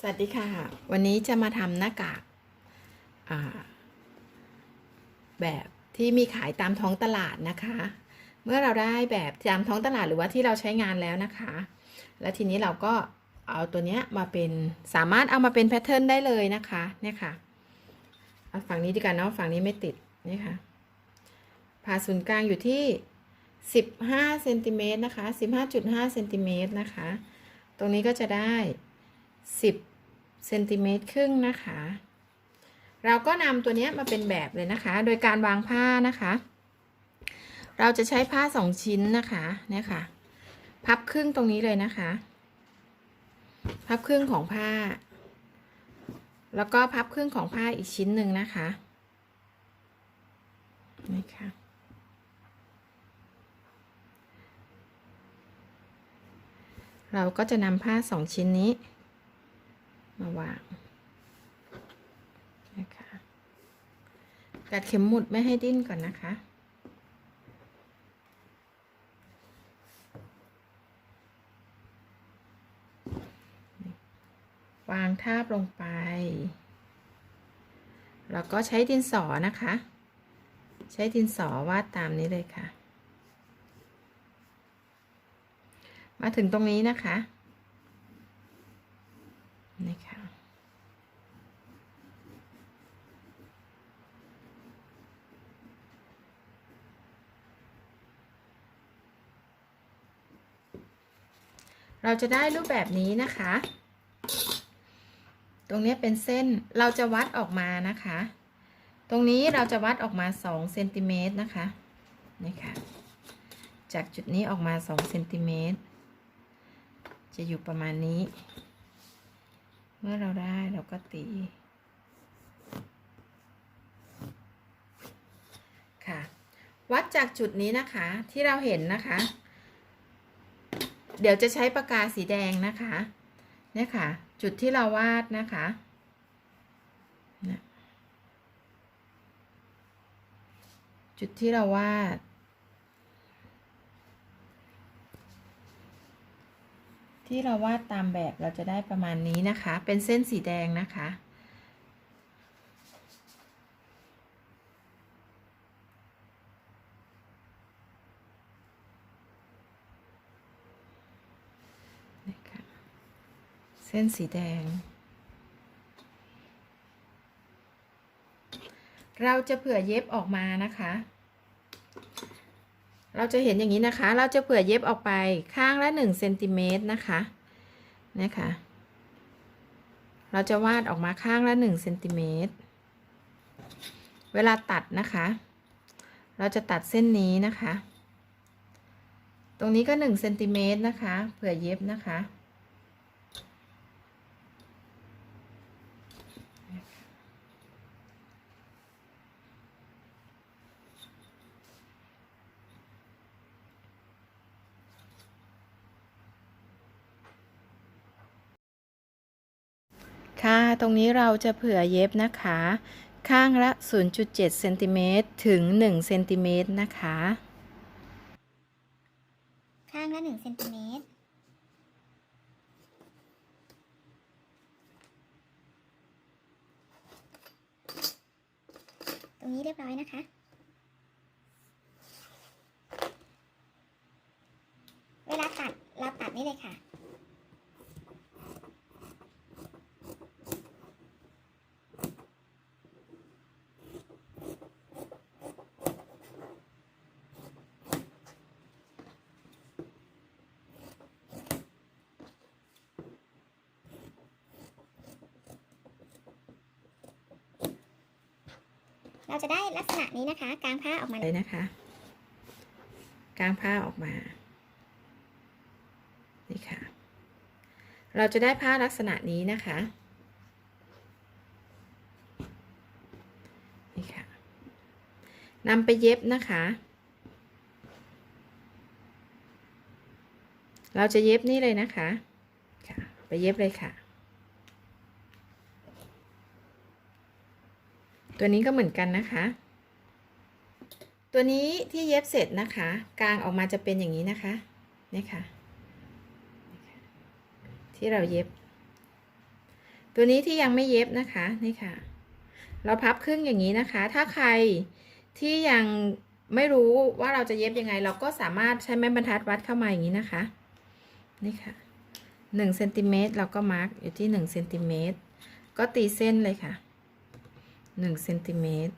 สวัสดีค่ะ วันนี้จะมาทำหน้ากากาแบบที่มีขายตามท้องตลาดนะคะ เมื่อเราได้แบบตามท้องตลาดหรือว่าที่เราใช้งานแล้วนะคะ แล้วทีนี้เราก็เอาตัวเนี้ยมาเป็นสามารถเอามาเป็นแพทเทิร์นได้เลยนะคะเนี่ยค่ะเอาฝั่งนี้ดีกว่าเนาะฝั่งนี้ไม่ติดนี่ค่ะผ่าศูนย์กลางอยู่ที่ 15เซนติเมตรนะคะ 15.5เซนติเมตรนะคะ ตรงนี้ก็จะได้ 10 เซนติเมตรครึ่งนะคะ เราก็นำตัวนี้มาเป็นแบบเลยนะคะ โดยการวางผ้านะคะ เราจะใช้ผ้าสองชิ้นนะคะเนี่ยค่ะ พับครึ่งตรงนี้เลยนะคะ พับครึ่งของผ้า แล้วก็พับครึ่งของผ้าอีกชิ้นหนึ่งนะคะนี่ค่ะเราก็จะนำผ้าสองชิ้นนี้ มาวางนะคะกัดเข็มหมุดไม่ให้ดิ้นก่อนนะคะวางทาบลงไป แล้วก็ใช้ดินสอนะคะ ใช้ดินสอวาดตามนี้เลยค่ะ มาถึงตรงนี้นะคะนี่ค่ะ เราจะได้รูปแบบนี้นะคะ ตรงนี้เป็นเส้นเราจะวัดออกมานะคะ ตรงนี้เราจะวัดออกมา2เซนติเมตรนะคะนี่ค่ะ จากจุดนี้ออกมา2เซนติเมตรจะอยู่ประมาณนี้ เมื่อเราได้เราก็ตี ค่ะ วัดจากจุดนี้นะคะที่เราเห็นนะคะ เดี๋ยวจะใช้ปากกาสีแดงนะคะเนี่ยค่ะ จุดที่เราวาดนะคะจุดที่เราวาด ที่เราวาดตามแบบเราจะได้ประมาณนี้นะคะ เป็นเส้นสีแดงนะคะ เส้นสีแดง เราจะเผื่อเย็บออกมานะคะ เราจะเห็นอย่างนี้นะคะ เราจะเผื่อเย็บออกไปข้างละ1เซนติเมตรนะคะนะคะ เราจะวาดออกมาข้างละ1เซนติเมตร เวลาตัดนะคะ เราจะตัดเส้นนี้นะคะ ตรงนี้ก็1เซนติเมตรนะคะ เผื่อเย็บนะคะ ค่ะ ตรงนี้เราจะเผื่อเย็บนะคะ ข้างละ 0.7เซนติเมตรถึง1เซนติเมตรนะคะ ข้างละ1เซนติเมตรตรงนี้เรียบร้อยนะคะ เวลาตัด เราตัดนี่เลยค่ะ เราจะได้ลักษณะนี้นะคะ กางผ้าออกมาเลยนะคะ กางผ้าออกมา นี่ค่ะ เราจะได้ผ้าลักษณะนี้นะคะ นี่ค่ะนำไปเย็บนะคะ เราจะเย็บนี่เลยนะคะ ค่ะ ไปเย็บเลยค่ะ ตัวนี้ก็เหมือนกันนะคะ ตัวนี้ที่เย็บเสร็จนะคะ กลางออกมาจะเป็นอย่างนี้นะคะนี่ค่ะ ที่เราเย็บ ตัวนี้ที่ยังไม่เย็บนะคะนี่ค่ะ เราพับครึ่งอย่างนี้นะคะ ถ้าใครที่ยังไม่รู้ว่าเราจะเย็บยังไง เราก็สามารถใช้ไม้บรรทัดวัดเข้ามาอย่างนี้นะคะ นี่ค่ะหนึ่งเซนติเมตรเราก็มาร์กอยู่ที่หนึ่งเซนติเมตรก็ตีเส้นเลยค่ะ หนึ่งเซนติเมตร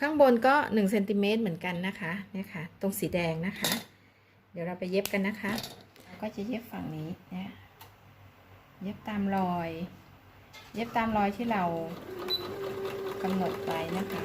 ข้างบนก็หนึ่งเซนติเมตรเหมือนกันนะคะเนี่ยค่ะ ตรงสีแดงนะคะ เดี๋ยวเราไปเย็บกันนะคะ ก็จะเย็บฝั่งนี้เนี่ยเย็บตามรอย เย็บตามรอยที่เรากำหนดไว้นะคะ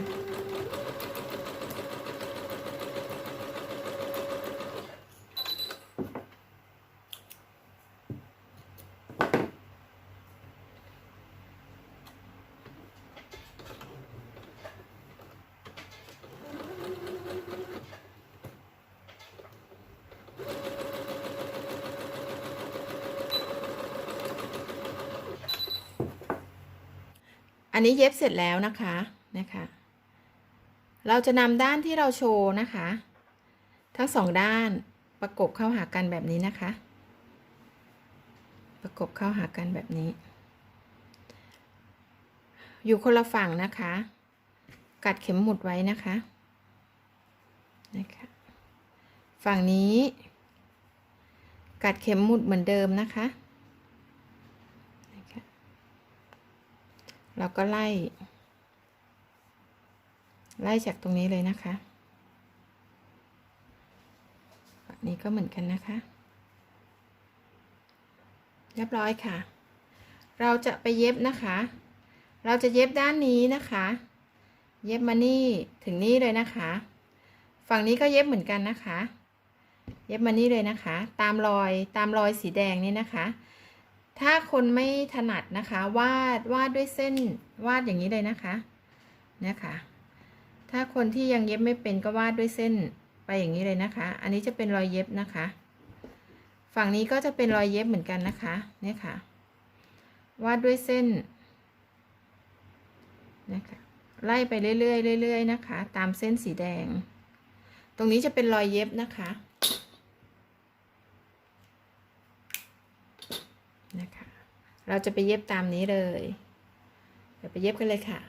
อันนี้เย็บเสร็จแล้วนะคะนะคะ เราจะนำด้านที่เราโชว์นะคะ ทั้งสองด้านประกบเข้าหากันแบบนี้นะคะ ประกบเข้าหากันแบบนี้ อยู่คนละฝั่งนะคะ กัดเข็มหมุดไว้นะคะนะคะฝั่งนี้ กัดเข็มหมุดเหมือนเดิมนะคะ เราก็ไล่ ไล่จากตรงนี้เลยนะคะนี้ก็เหมือนกันนะคะ เรียบร้อยค่ะ เราจะไปเย็บนะคะ เราจะเย็บด้านนี้นะคะ เย็บมานี่ถึงนี่เลยนะคะ ฝั่งนี้ก็เย็บเหมือนกันนะคะ เย็บมานี่เลยนะคะ ตามรอยตามรอยสีแดงนี่นะคะ ถ้าคนไม่ถนัดนะคะวาดวาดด้วยเส้นวาดอย่างนี้เลยนะคะเนี่ยค่ะถ้าคนที่ยังเย็บไม่เป็นก็วาดด้วยเส้นไปอย่างนี้เลยนะคะ อันนี้จะเป็นรอยเย็บนะคะ ฝั่งนี้ก็จะเป็นรอยเย็บเหมือนกันนะคะเนี่ยค่ะ วาดด้วยเส้นนะคะไล่ไปเรื่อยๆเรื่อยๆนะคะ ตามเส้นสีแดง ตรงนี้จะเป็นรอยเย็บนะคะ เราจะไปเย็บตามนี้เลย เดี๋ยวไปเย็บกันเลยค่ะ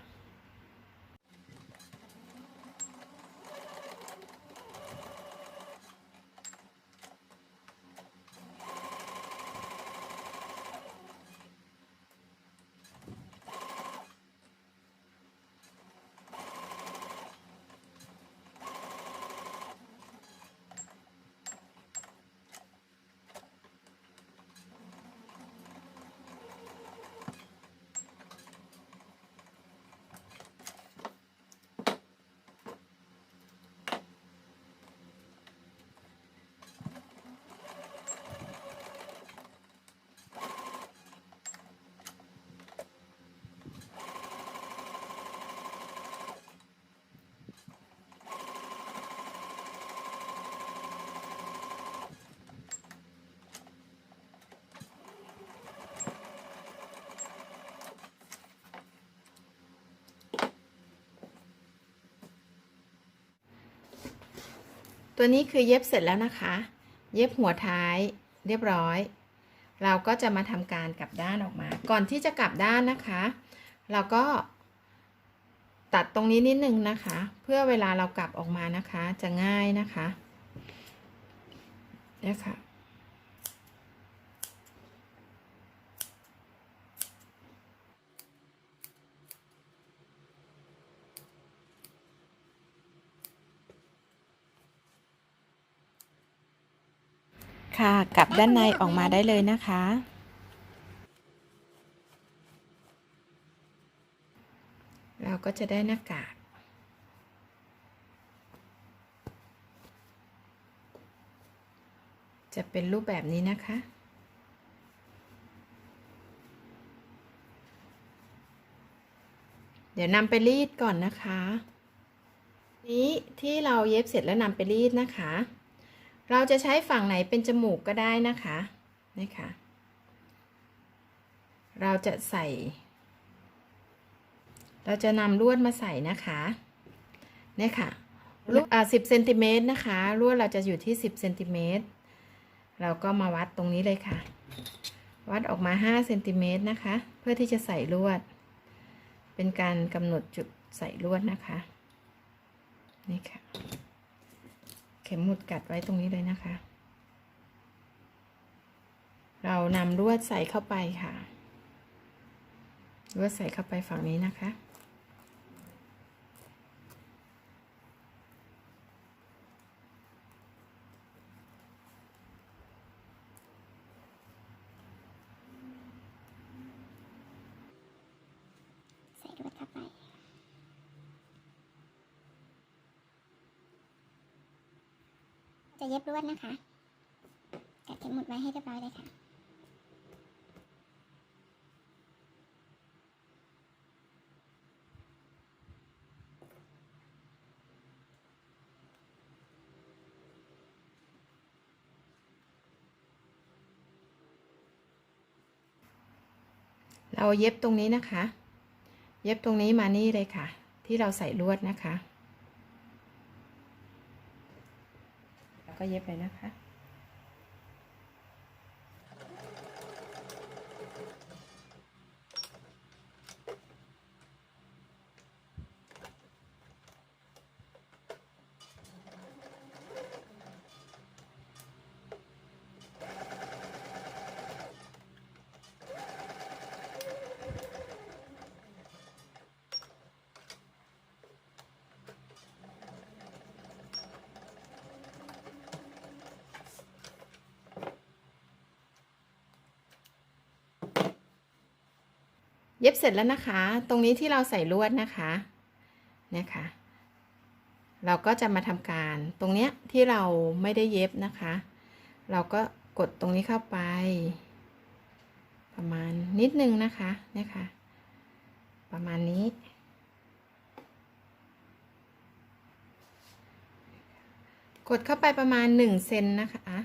ตัวนี้คือเย็บเสร็จแล้วนะคะ เย็บหัวท้ายเรียบร้อย เราก็จะมาทำการกลับด้านออกมา ก่อนที่จะกลับด้านนะคะ เราก็ตัดตรงนี้นิดนึงนะคะ เพื่อเวลาเรากลับออกมานะคะ จะง่ายนะคะเนี่ยค่ะ ค่ะกลับด้านในออกมาได้เลยนะคะ เราก็จะได้หน้ากากจะเป็นรูปแบบนี้นะคะ เดี๋ยวนำไปรีดก่อนนะคะ นี้ที่เราเย็บเสร็จแล้วนำไปรีดนะคะ เราจะใช้ฝั่งไหนเป็นจมูกก็ได้นะคะนี่ค่ะเราจะใส่ เราจะนำลวดมาใส่นะคะเนี่ยค่ะลวดอ่าสิบเซนติเมตรนะคะลวดเราจะอยู่ที่สิบเซนติเมตรเราก็มาวัดตรงนี้เลยค่ะววัดออกมา5เซนติเมตรนะคะ เพื่อที่จะใส่ลวด เป็นการกำหนดจุดใส่ลวดนะคะ นี่ค่ะ เข็มหมุดกัดไว้ตรงนี้เลยนะคะ เรานำลวดใส่เข้าไปค่ะลวดใส่เข้าไปฝั่งนี้นะคะ ใส่ลวดเข้าไป จะเย็บลวดนะคะกัดเข็มหมุดไว้ให้เรียบร้อยเลยค่ะเราเย็บตรงนี้นะคะ เย็บตรงนี้มานี่เลยค่ะ ที่เราใส่ลวดนะคะแล้ว ก็เย็บเลยนะคะ ย็บเสร็จแล้วนะคะ ตรงนี้ที่เราใส่ลวดนะคะเนี่ยค่ะ เราก็จะมาทำการตรงเนี้ยที่เราไม่ได้เย็บนะคะ เราก็กดตรงนี้เข้าไป ประมาณนิดนึงนะคะเนี่ยค่ะ ประมาณนี้กดเข้าไปประมาณ1เซนนะคะ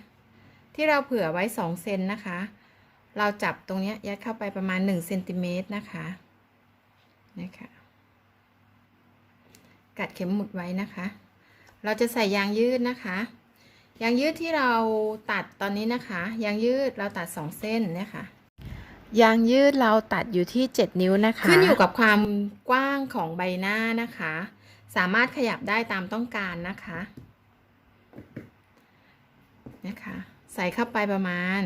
ที่เราเผื่อไว้2เซนนะคะ เราจับตรงนี้ยัดเข้าไปประมาณ1เซนติเมตรนะคะนี่ค่ะกัดเข็มหมุดไว้นะคะ เราจะใส่ยางยืดนะคะ ยางยืดที่เราตัดตอนนี้นะคะ ยางยืดเราตัด 2 เส้นนี่ยค่ะยางยืดเราตัดอยู่ที่ 7 นิ้วนะคะ ขึ้นอยู่กับความกว้างของใบหน้านะคะ สามารถขยับได้ตามต้องการนะคะนะคะ ใส่เข้าไปประมาณ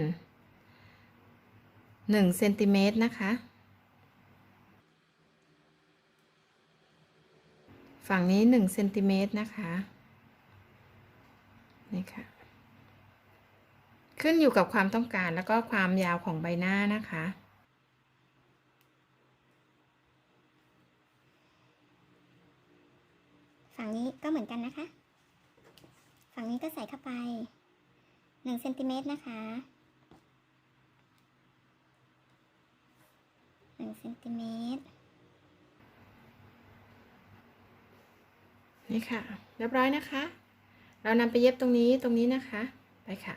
1เซนติเมตรนะคะ ฝั่งนี้1เซนติเมตรนะคะนี่ค่ะ ขึ้นอยู่กับความต้องการแล้วก็ความยาวของใบหน้านะคะฝั่งนี้ก็เหมือนกันนะคะ ฝั่งนี้ก็ใส่เข้าไปหนึ่งเซนติเมตรนะคะ หนึ่งเซนติเมตรนี่ค่ะ เรียบร้อยนะคะ เรานำไปเย็บตรงนี้ตรงนี้นะคะ ไปค่ะ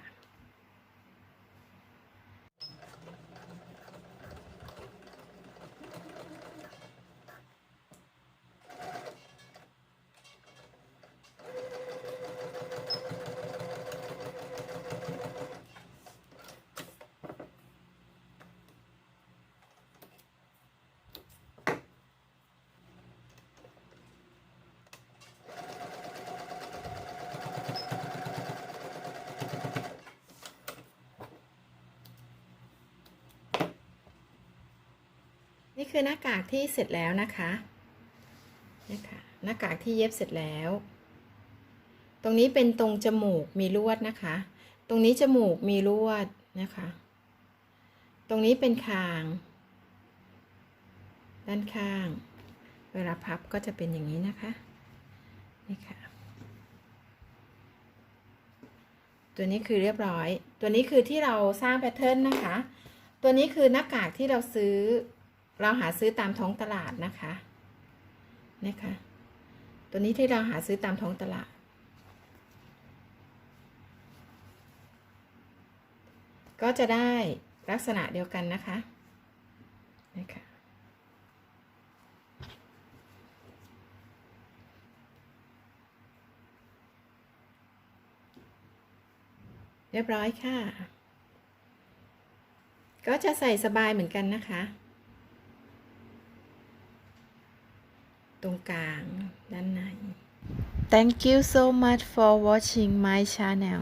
นี่ คือหน้ากากที่เสร็จแล้วนะคะนี่ค่ะหน้ากากที่เย็บเสร็จแล้ว ตรงนี้เป็นตรงจมูกมีลวดนะคะ ตรงนี้จมูกมีลวดนะคะ ตรงนี้เป็นคาง ด้านข้าง เวลาพับก็จะเป็นอย่างนี้นะคะ นี่ค่ะ ตัวนี้คือเรียบร้อย ตัวนี้คือที่เราสร้างแพทเทิร์นนะคะ ตัวนี้คือหน้ากากที่เราซื้อ เราหาซื้อตามท้องตลาดนะคะนะคะ ตัวนี้ที่เราหาซื้อตามท้องตลาด ก็จะได้ลักษณะเดียวกันนะคะนะคะเรียบร้อยค่ะ ก็จะใส่สบายเหมือนกันนะคะ ตรงกลางด้านใน Thank you so much for watching my channel